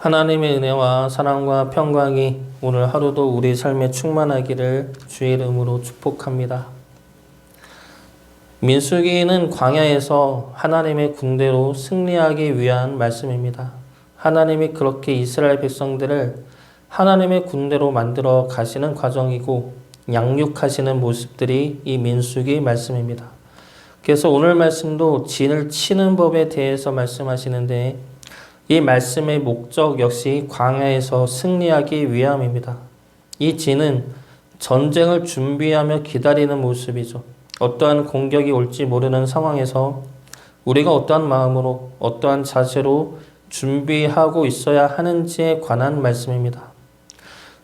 하나님의 은혜와 사랑과 평강이 오늘 하루도 우리 삶에 충만하기를 주의 이름으로 축복합니다. 민수기는 광야에서 하나님의 군대로 승리하기 위한 말씀입니다. 하나님이 그렇게 이스라엘 백성들을 하나님의 군대로 만들어 가시는 과정이고 양육하시는 모습들이 이 민수기 말씀입니다. 그래서 오늘 말씀도 진을 치는 법에 대해서 말씀하시는데 이 말씀의 목적 역시 광야에서 승리하기 위함입니다. 이 진은 전쟁을 준비하며 기다리는 모습이죠. 어떠한 공격이 올지 모르는 상황에서 우리가 어떠한 마음으로 어떠한 자세로 준비하고 있어야 하는지에 관한 말씀입니다.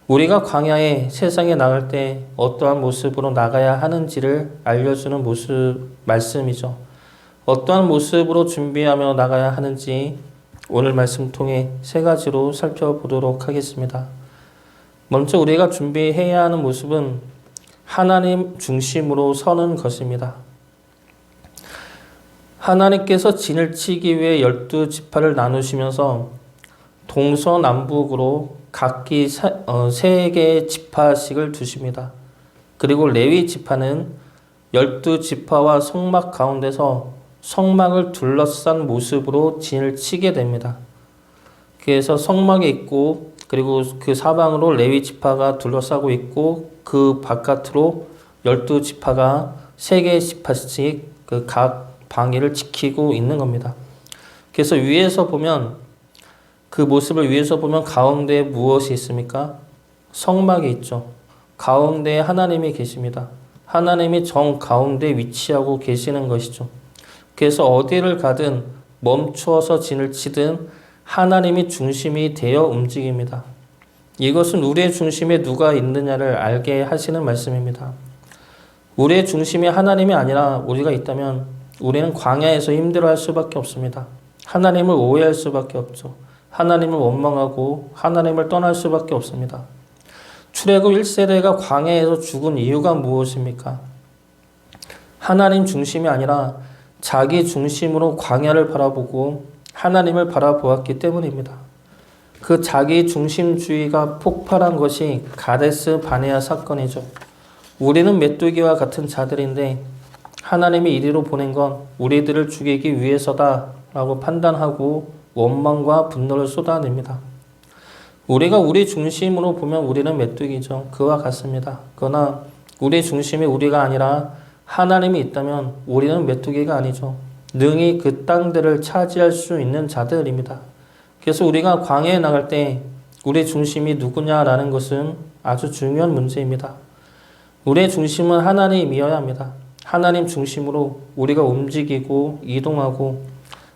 우리가 광야에 세상에 나갈 때 어떠한 모습으로 나가야 하는지를 알려주는 모습 말씀이죠. 어떠한 모습으로 준비하며 나가야 하는지 오늘 말씀 통해 세 가지로 살펴보도록 하겠습니다. 먼저 우리가 준비해야 하는 모습은 하나님 중심으로 서는 것입니다. 하나님께서 진을 치기 위해 열두 지파를 나누시면서 동서남북으로 각기 어, 세 개의 지파씩을 두십니다. 그리고 레위 지파는 열두 지파와 성막 가운데서 성막을 둘러싼 모습으로 진을 치게 됩니다. 그래서 성막에 있고 그리고 그 사방으로 레위 지파가 둘러싸고 있고 그 바깥으로 열두 지파가 세 개의 지파씩 그 각 방위를 지키고 있는 겁니다. 그래서 위에서 보면 그 모습을 위에서 보면 가운데에 무엇이 있습니까? 성막이 있죠. 가운데에 하나님이 계십니다. 하나님이 정 가운데 위치하고 계시는 것이죠. 그래서 어디를 가든 멈추어서 진을 치든 하나님이 중심이 되어 움직입니다. 이것은 우리의 중심에 누가 있느냐를 알게 하시는 말씀입니다. 우리의 중심이 하나님이 아니라 우리가 있다면 우리는 광야에서 힘들어 할 수밖에 없습니다. 하나님을 오해할 수밖에 없죠. 하나님을 원망하고 하나님을 떠날 수밖에 없습니다. 출애굽 1세대가 광야에서 죽은 이유가 무엇입니까? 하나님 중심이 아니라 자기 중심으로 광야를 바라보고 하나님을 바라보았기 때문입니다. 그 자기 중심주의가 폭발한 것이 가데스 바네아 사건이죠. 우리는 메뚜기와 같은 자들인데 하나님이 이리로 보낸 건 우리들을 죽이기 위해서다 라고 판단하고 원망과 분노를 쏟아냅니다. 우리가 우리 중심으로 보면 우리는 메뚜기죠. 그와 같습니다. 그러나 우리 중심이 우리가 아니라 하나님이 있다면 우리는 메뚜기가 아니죠. 능히 그 땅들을 차지할 수 있는 자들입니다. 그래서 우리가 광야에 나갈 때 우리 중심이 누구냐라는 것은 아주 중요한 문제입니다. 우리의 중심은 하나님이어야 합니다. 하나님 중심으로 우리가 움직이고 이동하고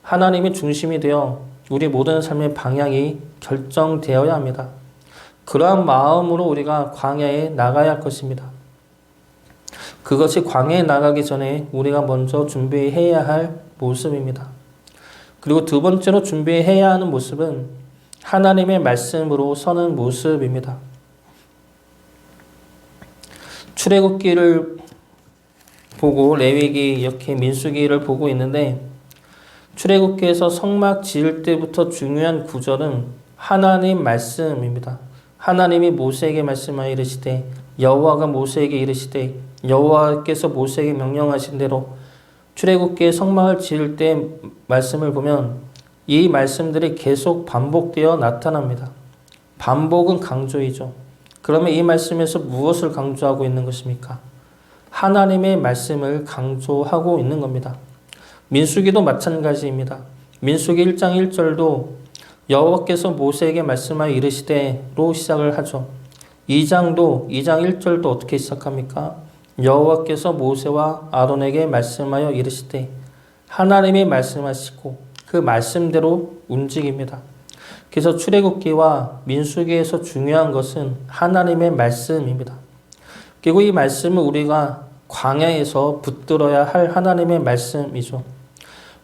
하나님이 중심이 되어 우리 모든 삶의 방향이 결정되어야 합니다. 그러한 마음으로 우리가 광야에 나가야 할 것입니다. 그것이 광야에 나가기 전에 우리가 먼저 준비해야 할 모습입니다. 그리고 두 번째로 준비해야 하는 모습은 하나님의 말씀으로 서는 모습입니다. 출애굽기를 보고 레위기 이렇게 민수기를 보고 있는데 출애굽기에서 성막 지을 때부터 중요한 구절은 하나님 말씀입니다. 하나님이 모세에게 말씀하여 이르시되 여호와가 모세에게 이르시되 여호와께서 모세에게 명령하신 대로 출애굽기의 성막을 지을 때 말씀을 보면 이 말씀들이 계속 반복되어 나타납니다. 반복은 강조이죠. 그러면 이 말씀에서 무엇을 강조하고 있는 것입니까? 하나님의 말씀을 강조하고 있는 겁니다. 민수기도 마찬가지입니다. 민수기 1장 1절도 여호와께서 모세에게 말씀하여 이르시되로 시작을 하죠. 2장도 2장 1절도 어떻게 시작합니까? 여호와께서 모세와 아론에게 말씀하여 이르시되 하나님이 말씀하시고 그 말씀대로 움직입니다. 그래서 출애굽기와 민수기에서 중요한 것은 하나님의 말씀입니다. 그리고 이 말씀은 우리가 광야에서 붙들어야 할 하나님의 말씀이죠.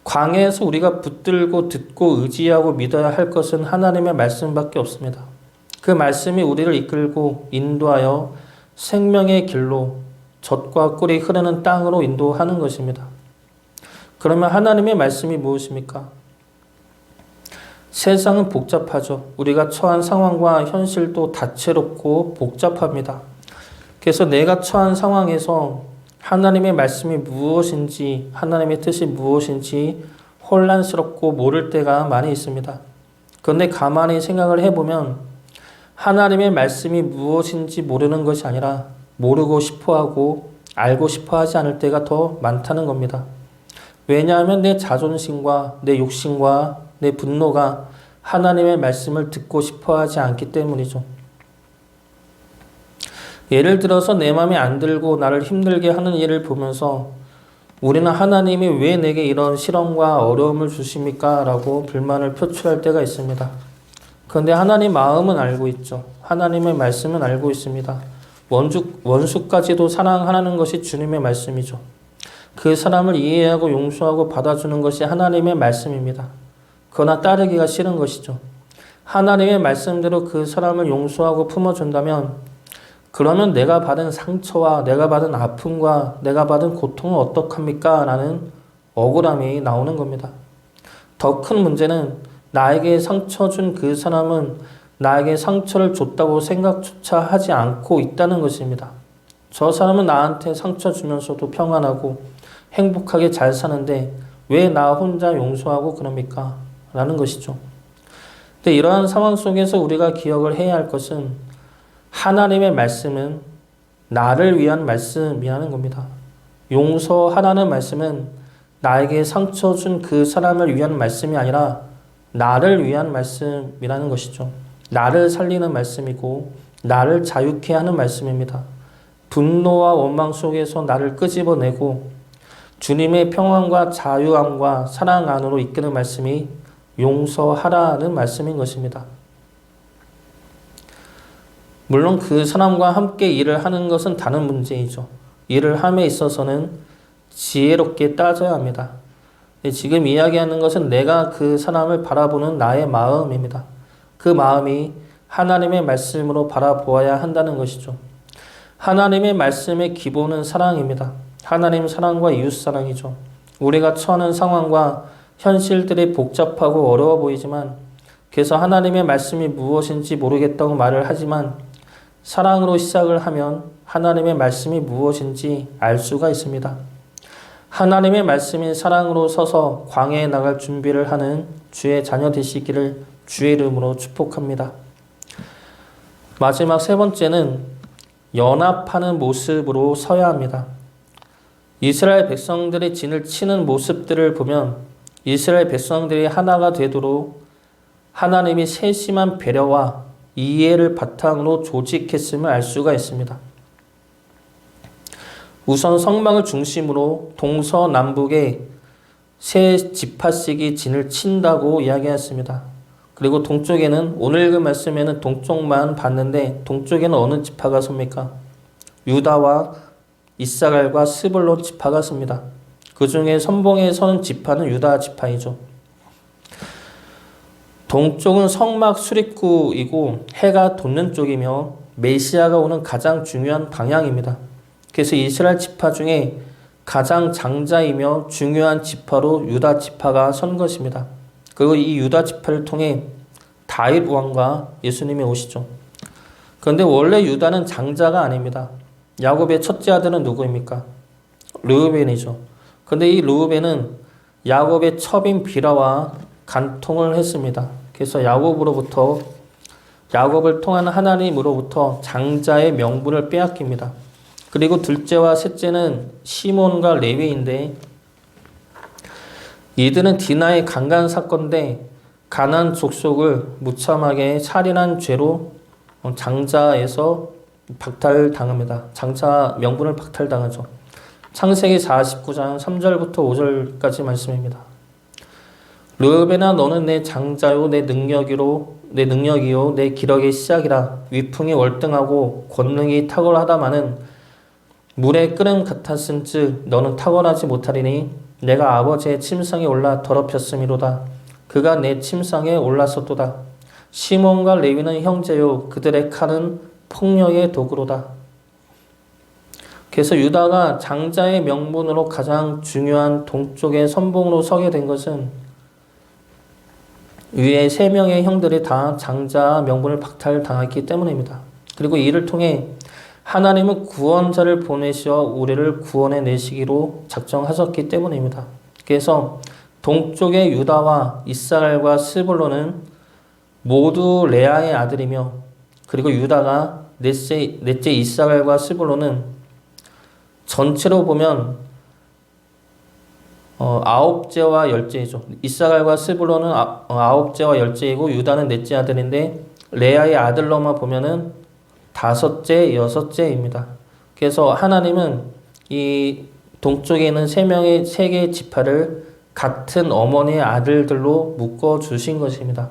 광야에서 우리가 붙들고 듣고 의지하고 믿어야 할 것은 하나님의 말씀밖에 없습니다. 그 말씀이 우리를 이끌고 인도하여 생명의 길로 젖과 꿀이 흐르는 땅으로 인도하는 것입니다. 그러면 하나님의 말씀이 무엇입니까? 세상은 복잡하죠. 우리가 처한 상황과 현실도 다채롭고 복잡합니다. 그래서 내가 처한 상황에서 하나님의 말씀이 무엇인지, 하나님의 뜻이 무엇인지 혼란스럽고 모를 때가 많이 있습니다. 그런데 가만히 생각을 해보면 하나님의 말씀이 무엇인지 모르는 것이 아니라 모르고 싶어 하고 알고 싶어 하지 않을 때가 더 많다는 겁니다. 왜냐하면 내 자존심과 내 욕심과 내 분노가 하나님의 말씀을 듣고 싶어 하지 않기 때문이죠. 예를 들어서 내 마음에 안 들고 나를 힘들게 하는 일을 보면서 우리는 하나님이 왜 내게 이런 시련과 어려움을 주십니까? 라고 불만을 표출할 때가 있습니다. 그런데 하나님 마음은 알고 있죠. 하나님의 말씀은 알고 있습니다. 원수, 원수까지도 사랑하는 것이 주님의 말씀이죠. 그 사람을 이해하고 용서하고 받아주는 것이 하나님의 말씀입니다. 그러나 따르기가 싫은 것이죠. 하나님의 말씀대로 그 사람을 용서하고 품어준다면 그러면 내가 받은 상처와 내가 받은 아픔과 내가 받은 고통은 어떡합니까? 라는 억울함이 나오는 겁니다. 더 큰 문제는 나에게 상처 준 그 사람은 나에게 상처를 줬다고 생각조차 하지 않고 있다는 것입니다. 저 사람은 나한테 상처 주면서도 평안하고 행복하게 잘 사는데 왜 나 혼자 용서하고 그럽니까? 라는 것이죠. 근데 이러한 상황 속에서 우리가 기억을 해야 할 것은 하나님의 말씀은 나를 위한 말씀이라는 겁니다. 용서하라는 말씀은 나에게 상처 준 그 사람을 위한 말씀이 아니라 나를 위한 말씀이라는 것이죠. 나를 살리는 말씀이고 나를 자유케 하는 말씀입니다. 분노와 원망 속에서 나를 끄집어내고 주님의 평안과 자유함과 사랑 안으로 이끄는 말씀이 용서하라는 말씀인 것입니다. 물론 그 사람과 함께 일을 하는 것은 다른 문제이죠. 일을 함에 있어서는 지혜롭게 따져야 합니다. 지금 이야기하는 것은 내가 그 사람을 바라보는 나의 마음입니다. 그 마음이 하나님의 말씀으로 바라보아야 한다는 것이죠. 하나님의 말씀의 기본은 사랑입니다. 하나님 사랑과 이웃 사랑이죠. 우리가 처하는 상황과 현실들이 복잡하고 어려워 보이지만 그래서 하나님의 말씀이 무엇인지 모르겠다고 말을 하지만 사랑으로 시작을 하면 하나님의 말씀이 무엇인지 알 수가 있습니다. 하나님의 말씀인 사랑으로 서서 광해에 나갈 준비를 하는 주의 자녀 되시기를 주의 이름으로 축복합니다. 마지막 세 번째는 연합하는 모습으로 서야 합니다. 이스라엘 백성들이 진을 치는 모습들을 보면 이스라엘 백성들이 하나가 되도록 하나님이 세심한 배려와 이해를 바탕으로 조직했음을 알 수가 있습니다. 우선 성막을 중심으로 동서남북에 세 지파씩이 진을 친다고 이야기했습니다. 그리고 동쪽에는 오늘 그 말씀에는 동쪽만 봤는데 동쪽에는 어느 지파가 섭니까? 유다와 이사갈과 스불론 지파가 섭니다. 그 중에 선봉에 서는 지파는 유다 지파이죠. 동쪽은 성막 수립구이고 해가 돋는 쪽이며 메시아가 오는 가장 중요한 방향입니다. 그래서 이스라엘 지파 중에 가장 장자이며 중요한 지파로 유다 지파가 선 것입니다. 그리고 이 유다 지파를 통해 다윗 왕과 예수님이 오시죠. 그런데 원래 유다는 장자가 아닙니다. 야곱의 첫째 아들은 누구입니까? 르우벤이죠. 그런데 이 르우벤은 야곱의 첩인 비라와 간통을 했습니다. 그래서 야곱으로부터 야곱을 통한 하나님으로부터 장자의 명분을 빼앗깁니다. 그리고 둘째와 셋째는 시몬과 레위인데 이들은 디나의 강간 사건인데 가난 족속을 무참하게 살인한 죄로 장자에서 박탈당합니다. 장자 명분을 박탈당하죠. 창세기 49장 3절부터 5절까지 말씀입니다. 르베나 너는 내 장자요 내 능력이로 내 능력이요 내 기력의 시작이라 위풍이 월등하고 권능이 탁월하다마는 물에 끓은 같았음즉 너는 탁월하지 못하리니 내가 아버지의 침상에 올라 더럽혔음이로다. 그가 내 침상에 올랐었도다. 시몬과 레위는 형제요 그들의 칼은 폭력의 도구로다. 그래서 유다가 장자의 명분으로 가장 중요한 동쪽의 선봉으로 서게 된 것은 위에 세 명의 형들이 다 장자 명분을 박탈당했기 때문입니다. 그리고 이를 통해 하나님은 구원자를 보내시어 우리를 구원해 내시기로 작정하셨기 때문입니다. 그래서 동쪽의 유다와 이스라엘과 스불론은 모두 레아의 아들이며 그리고 유다가 넷째, 넷째 이스라엘과 스불론은 전체로 보면 어, 아홉째와 열째이죠. 이스라엘과 스불론은 아, 어, 아홉째와 열째이고 유다는 넷째 아들인데 레아의 아들로만 보면은 다섯째, 여섯째입니다. 그래서 하나님은 이 동쪽에 있는 세 명의 세 개의 지파를 같은 어머니의 아들들로 묶어 주신 것입니다.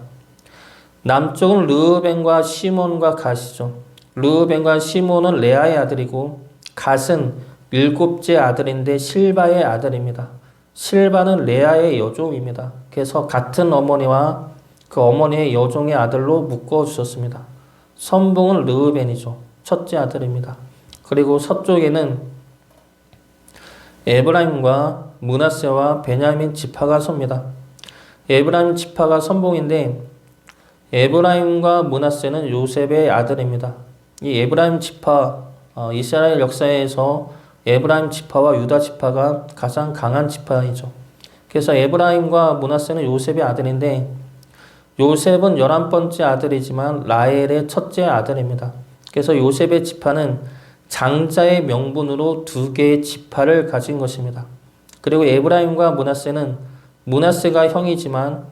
남쪽은 르우벤과 시몬과 갓이죠. 르우벤과 시몬은 레아의 아들이고 갓은 일곱째 아들인데 실바의 아들입니다. 실바는 레아의 여종입니다. 그래서 같은 어머니와 그 어머니의 여종의 아들로 묶어 주셨습니다. 선봉은 르우벤이죠. 첫째 아들입니다. 그리고 서쪽에는 에브라임과 문하세와 베냐민 지파가 섭니다. 에브라임 지파가 선봉인데 에브라임과 문하세는 요셉의 아들입니다. 이 에브라임 지파 어, 이스라엘 역사에서 에브라임 지파와 유다 지파가 가장 강한 지파이죠. 그래서 에브라임과 문하세는 요셉의 아들인데 요셉은 열한 번째 아들이지만 라헬의 첫째 아들입니다. 그래서 요셉의 지파는 장자의 명분으로 두 개의 지파를 가진 것입니다. 그리고 에브라임과 문하세는 문하세가 형이지만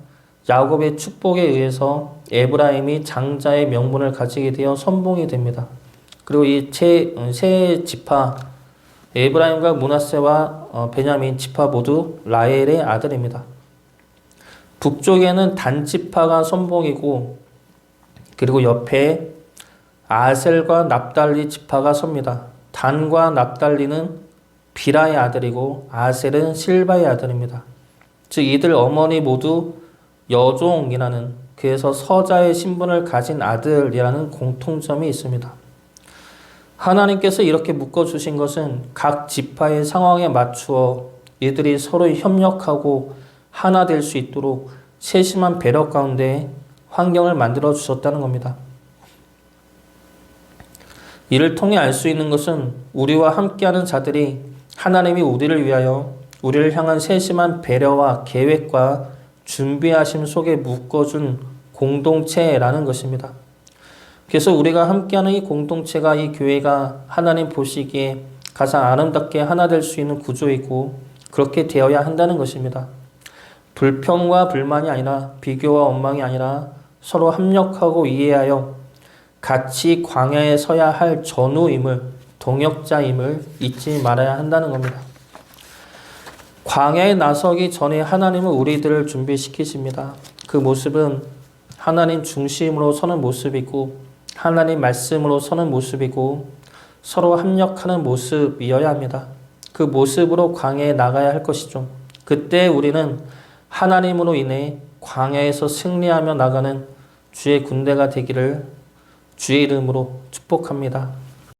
야곱의 축복에 의해서 에브라임이 장자의 명분을 가지게 되어 선봉이 됩니다. 그리고 이세 지파 에브라임과 문하세와 어, 베냐민 지파 모두 라헬의 아들입니다. 북쪽에는 단지파가 선봉이고 그리고 옆에 아셀과 납달리 지파가 섭니다. 단과 납달리는 비라의 아들이고 아셀은 실바의 아들입니다. 즉 이들 어머니 모두 여종이라는 그래서 서자의 신분을 가진 아들이라는 공통점이 있습니다. 하나님께서 이렇게 묶어 주신 것은 각 지파의 상황에 맞추어 이들이 서로 협력하고 하나 될 수 있도록 세심한 배려 가운데 환경을 만들어 주셨다는 겁니다. 이를 통해 알 수 있는 것은 우리와 함께하는 자들이 하나님이 우리를 위하여 우리를 향한 세심한 배려와 계획과 준비하심 속에 묶어준 공동체라는 것입니다. 그래서 우리가 함께하는 이 공동체가 이 교회가 하나님 보시기에 가장 아름답게 하나 될 수 있는 구조이고 그렇게 되어야 한다는 것입니다. 불평과 불만이 아니라 비교와 원망이 아니라 서로 합력하고 이해하여 같이 광야에 서야 할 전우임을 동역자임을 잊지 말아야 한다는 겁니다. 광야에 나서기 전에 하나님은 우리들을 준비시키십니다. 그 모습은 하나님 중심으로 서는 모습이고 하나님 말씀으로 서는 모습이고 서로 합력하는 모습이어야 합니다. 그 모습으로 광야에 나가야 할 것이죠. 그때 우리는 하나님으로 인해 광야에서 승리하며 나가는 주의 군대가 되기를 주의 이름으로 축복합니다.